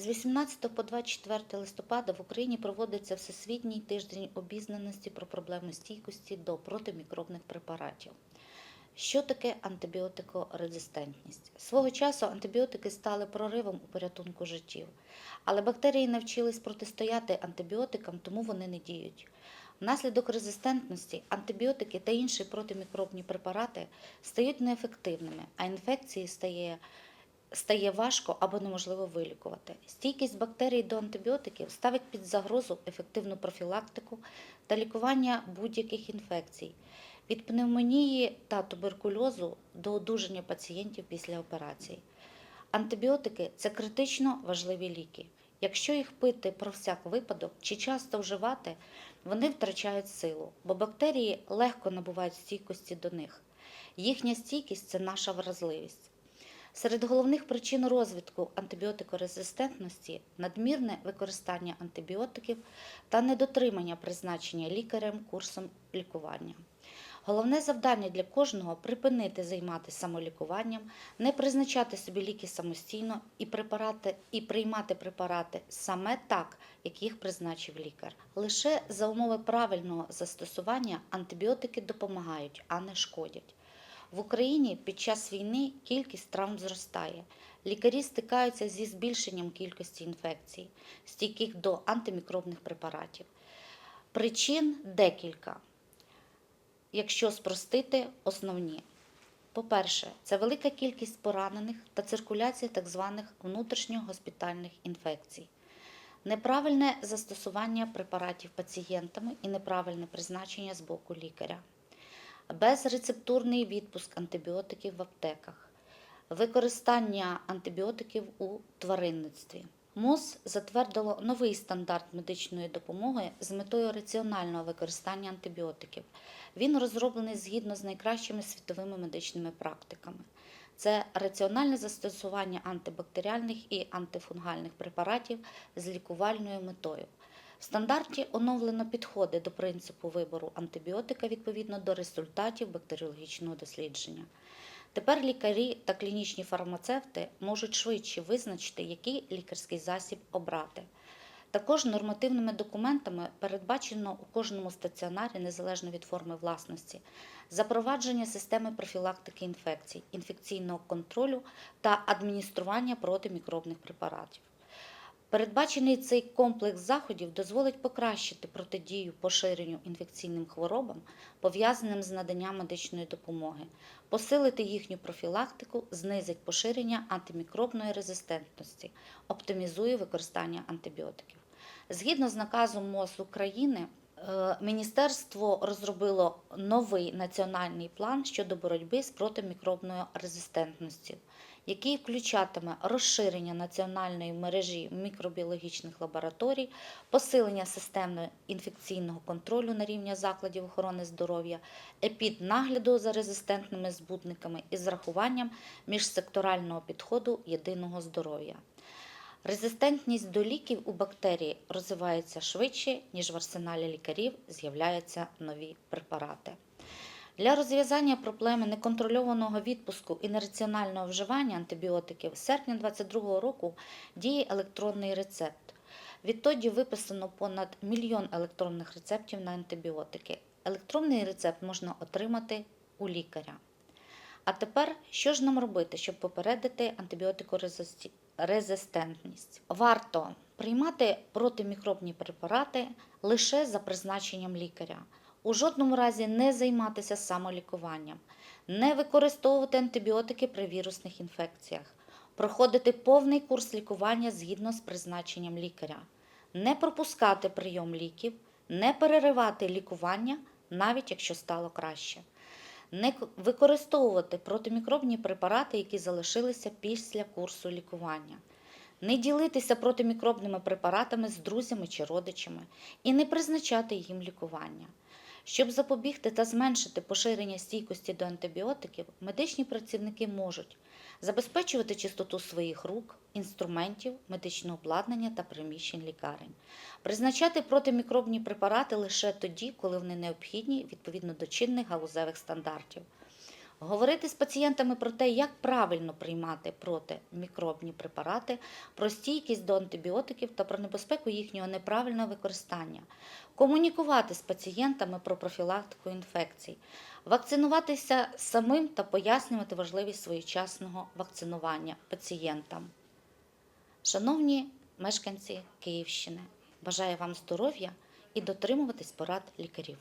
З 18 по 24 листопада в Україні проводиться Всесвітній тиждень обізнаності про проблеми стійкості до протимікробних препаратів. Що таке антибіотикорезистентність? Свого часу антибіотики стали проривом у порятунку життів, але бактерії навчились протистояти антибіотикам, тому вони не діють. Внаслідок резистентності антибіотики та інші протимікробні препарати стають неефективними, а інфекції стає стає важко або неможливо вилікувати. Стійкість бактерій до антибіотиків ставить під загрозу ефективну профілактику та лікування будь-яких інфекцій від пневмонії та туберкульозу до одужання пацієнтів після операцій. Антибіотики це критично важливі ліки. Якщо їх пити про всяк випадок чи часто вживати, вони втрачають силу, бо бактерії легко набувають стійкості до них. Їхня стійкість це наша вразливість. Серед головних причин розвитку антибіотикорезистентності надмірне використання антибіотиків та недотримання призначення лікарем курсом лікування. Головне завдання для кожного припинити займатися самолікуванням, не призначати собі ліки самостійно і препарати і приймати препарати саме так, як їх призначив лікар. Лише за умови правильного застосування антибіотики допомагають, а не шкодять. В Україні під час війни кількість травм зростає. Лікарі стикаються зі збільшенням кількості інфекцій, стійких до антимікробних препаратів. Причин декілька. Якщо спростити основні. По-перше, це велика кількість поранених та циркуляція так званих внутрішньогоспітальних інфекцій, неправильне застосування препаратів пацієнтами і неправильне призначення з боку лікаря безрецептурний відпуск антибіотиків в аптеках, використання антибіотиків у тваринництві. МОЗ затвердило новий стандарт медичної допомоги з метою раціонального використання антибіотиків. Він розроблений згідно з найкращими світовими медичними практиками. Це раціональне застосування антибактеріальних і антифунгальних препаратів з лікувальною метою. В стандарті оновлено підходи до принципу вибору антибіотика відповідно до результатів бактеріологічного дослідження. Тепер лікарі та клінічні фармацевти можуть швидше визначити, який лікарський засіб обрати. Також нормативними документами передбачено у кожному стаціонарі, незалежно від форми власності, запровадження системи профілактики інфекцій, інфекційного контролю та адміністрування протимікробних препаратів. Передбачений цей комплекс заходів дозволить покращити протидію поширенню інфекційним хворобам, пов'язаним з наданням медичної допомоги, посилити їхню профілактику, знизить поширення антимікробної резистентності, оптимізує використання антибіотиків. Згідно з наказом МОЗ України, е, Міністерство розробило новий національний план щодо боротьби з протимікробною резистентністю який включатиме розширення національної мережі мікробіологічних лабораторій, посилення системи інфекційного контролю на рівні закладів охорони здоров'я, епіднагляду за резистентними збутниками із зрахуванням міжсекторального підходу єдиного здоров'я. Резистентність до ліків у бактерії розвивається швидше, ніж в арсеналі лікарів з'являються нові препарати. Для розв'язання проблеми неконтрольованого відпуску і нераціонального вживання антибіотиків з серпня 2022 року діє електронний рецепт. Відтоді виписано понад мільйон електронних рецептів на антибіотики. Електронний рецепт можна отримати у лікаря. А тепер, що ж нам робити, щоб попередити антибіотикорезистентність? Варто приймати протимікробні препарати лише за призначенням лікаря. У жодному разі не займатися самолікуванням, не використовувати антибіотики при вірусних інфекціях, проходити повний курс лікування згідно з призначенням лікаря, не пропускати прийом ліків, не переривати лікування, навіть якщо стало краще, не використовувати протимікробні препарати, які залишилися після курсу лікування. Не ділитися протимікробними препаратами з друзями чи родичами і не призначати їм лікування Щоб запобігти та зменшити поширення стійкості до антибіотиків, медичні працівники можуть забезпечувати чистоту своїх рук, інструментів, медичного обладнання та приміщень лікарень, призначати протимікробні препарати лише тоді, коли вони необхідні відповідно до чинних галузевих стандартів. Говорити з пацієнтами про те, як правильно приймати протимікробні препарати, про стійкість до антибіотиків та про небезпеку їхнього неправильного використання, комунікувати з пацієнтами про профілактику інфекцій, вакцинуватися самим та пояснювати важливість своєчасного вакцинування пацієнтам. Шановні мешканці Київщини, бажаю вам здоров'я і дотримуватись порад лікарів.